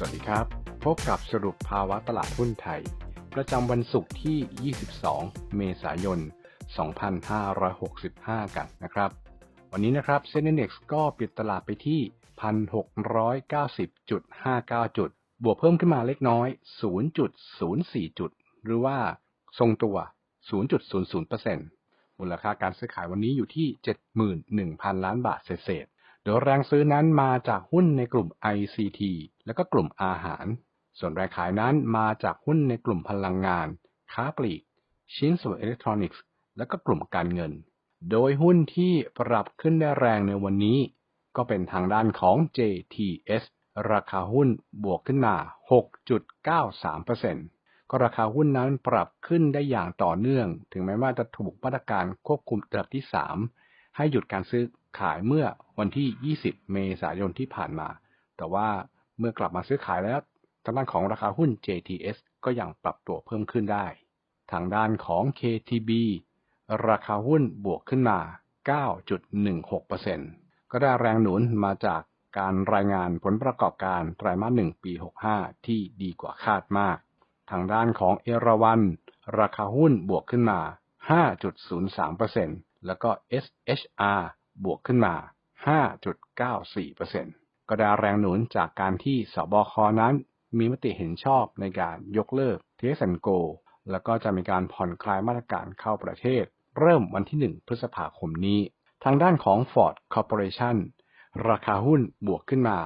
สวัสดีครับ พบกับสรุปภาวะตลาดหุ้นไทย ประจำวันศุกร์ที่ 22 เมษายน 2565 กันนะครับ วันนี้นะครับเซ็นดี x ก็ปิดตลาดไปที่ 1,690.59 จุด บวกเพิ่มขึ้นมาเล็กน้อย 0.04 จุด หรือว่าทรงตัว 0.00%มูลค่าการซื้อขายวันนี้อยู่ที่ 71,000 ล้านบาทเศษ ดยแรงซื้อนั้นมาจากหุ้นในกลุ่ม ICT และก็กลุ่มอาหาร ส่วนแรงขายนั้นมาจากหุ้นในกลุ่มพลังงาน ค้าปลีก ชิ้นส่วนอิเล็กทรอนิกส์ และก็กลุ่มการเงิน โดยหุ้นที่ปรับขึ้นได้แรงในวันนี้ ก็เป็นทางด้านของ JTS ราคาหุ้นบวกขึ้นมา 6.93%ก็ราคาหุ้นนั้นปรับขึ้นได้อย่างต่อเนื่อง ถึงแม้ว่าจะถูกมาตรการควบคุมระดับที่ 3 ให้หยุดการซื้อขายเมื่อวันที่ 20 เมษายนที่ผ่านมา แต่ว่าเมื่อกลับมาซื้อขายแล้วทางด้านของราคาหุ้น JTS ก็ยังปรับตัวเพิ่มขึ้นได้ ทางด้านของ KTB ราคาหุ้นบวกขึ้นมา 9.16%ก็ได้แรงหนุนมาจากการรายงานผลประกอบการไตรมาส1ปี 65 ที่ดีกว่าคาดมาก ทางด้านของเอราวัน ราคาหุ้นบวกขึ้นมา 5.03% แล้วก็ SHR บวกขึ้นมา 5.94%ก็ได้แรงหนุนจากการที่สบคนั้น มีมติเห็นชอบในการยกเลิก TSNGO แล้วก็จะมีการผ่อนคลายมาตรการเข้าประเทศ เริ่มวันที่ 1 พฤษภาคมนี้ ทางด้านของ Ford Corporation ราคาหุ้นบวกขึ้นมา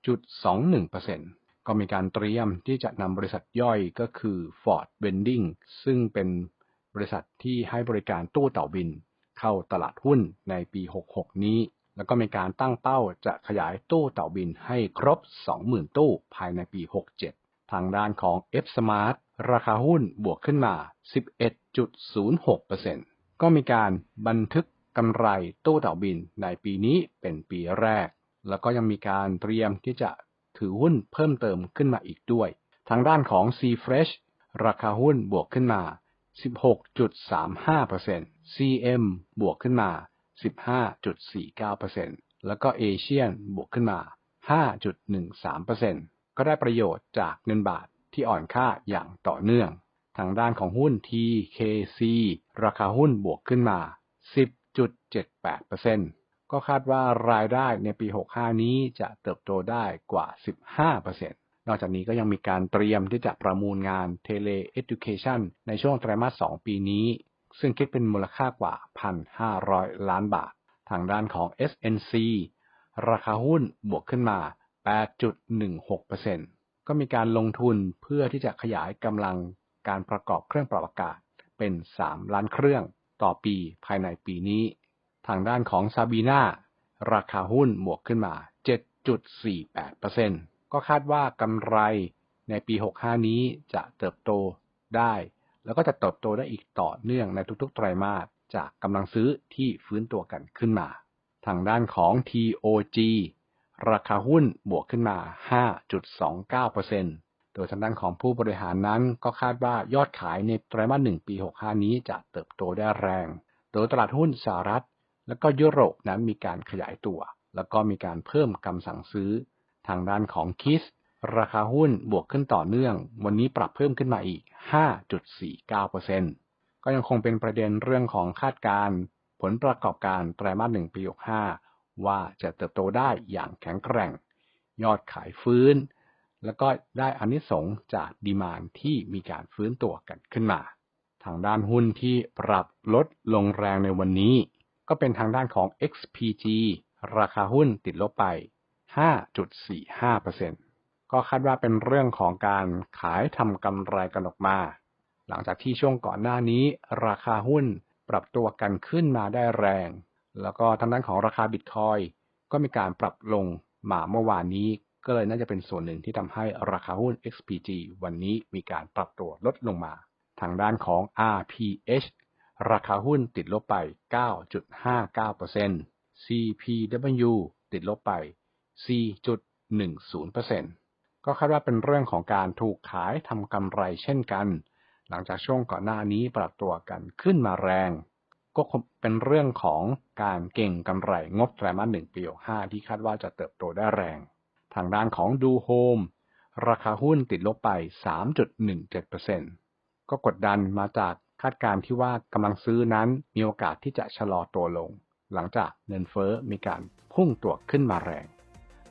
6.21%ก็มีการเตรียมที่จะนำบริษัทย่อยก็คือ Ford Vending ซึ่งเป็น บริษัทที่ให้บริการตู้เต่าบินเข้าตลาดหุ้นในปี 66 นี้ แล้วก็มีการตั้งเป้าจะขยายตู้เต่าบินให้ครบ 20,000 ตู้ภายในปี 67 ทางด้านของ F Smart ราคาหุ้นบวกขึ้นมา 11.06%ก็มีการบันทึกกำไรตู้เต่าบินในปีนี้เป็นปีแรก แล้วก็ยังมีการเตรียมที่จะถือหุ้นเพิ่มเติมขึ้นมาอีกด้วย ทางด้านของ C Fresh ราคาหุ้นบวกขึ้นมา 16.35% CM บวกขึ้นมา 15.49%แล้วก็ Asian บวกขึ้นมา 5.13%ก็ได้ประโยชน์จากเงินบาทที่อ่อนค่าอย่างต่อเนื่อง ทางด้านของหุ้น TKC ราคาหุ้นบวกขึ้นมา 10.78%ก็คาดว่ารายได้ในปี 65 นี้จะเติบโตได้กว่า 15% นอกจากนี้ก็ยังมีการเตรียมที่จะประมูลงาน Tele Education ในช่วงไตรมาส 2 ปีนี้ ซึ่งคิดเป็นมูลค่ากว่า 1,500 ล้านบาท ทางด้านของ SNC ราคาหุ้นบวกขึ้นมา 8.16%ก็มีการลงทุนเพื่อที่จะขยายกำลังการประกอบเครื่องปรับอากาศเป็น 3 ล้านเครื่องต่อปีภายในปีนี้ ทางด้านของซาบีนาราคาหุ้นบวกขึ้นมา 7.48% ก็คาดว่ากำไรในปี 65 นี้จะเติบโตได้ แล้วก็จะเติบโตได้อีกต่อเนื่องในทุกๆ ไตรมาสจากกำลังซื้อที่ฟื้นตัวกันขึ้นมา ทางด้านของ TOG ราคาหุ้นบวกขึ้นมา 5.29%โดยทางด้านของผู้บริหารนั้นก็คาดว่ายอดขายในไตรมาส 1 ปี 65 นี้จะเติบโตได้แรง โดยตลาดหุ้นสหรัฐ และก็ยุโรปนั้นมีการขยายตัว แล้วก็มีการเพิ่มกำสั่งซื้อ ทางด้านของคิสราคาหุ้นบวกขึ้นต่อเนื่อง วันนี้ปรับเพิ่มขึ้นมาอีก 5.49%ก็ยังคงเป็นประเด็นเรื่องของคาดการผลประกอบการไตรมาส1ปี65 ว่าจะเติบโตได้อย่างแข็งแกร่ง ยอดขายฟื้น แล้วก็ได้อนิสงส์จากดีมานที่มีการฟื้นตัวกันขึ้นมา ทางด้านหุ้นที่ปรับลดลงแรงในวันนี้ ก็เป็นทางด้านของ XPG ราคาหุ้นติดลบไป 5.45%ก็คาดว่าเป็นเรื่องของการขายทำกำไรกันออกมา หลังจากที่ช่วงก่อนหน้านี้ราคาหุ้นปรับตัวกันขึ้นมาได้แรง แล้วก็ทางด้านของราคาบิตคอยก็มีการปรับลงมาเมื่อวานนี้ ก็เลยน่าจะเป็นส่วนหนึ่งที่ทำให้ราคาหุ้น XPG วันนี้มีการปรับตัวลดลงมา ทางด้านของ RPH ราคาหุ้นติดลบไป 9.59% CPW ติดลบไป 4.10%ก็คาดว่าเป็นเรื่องของการถูกขายทำกำไรเช่นกัน หลังจากช่วงก่อนหน้านี้ปรับตัวกันขึ้นมาแรง ก็เป็นเรื่องของการเก่งกำไรงบไตรมาส1ปี65ที่คาดว่าจะเติบโตได้แรง ทางด้านของดูโฮมราคาหุ้นติดลบไป 3.17%ก็กดดันมาจากคาดการณ์ที่ว่ากำลังซื้อนั้นมีโอกาสที่จะชะลอตัวลง หลังจากเงินเฟ้อมีการพุ่งตัวขึ้นมาแรง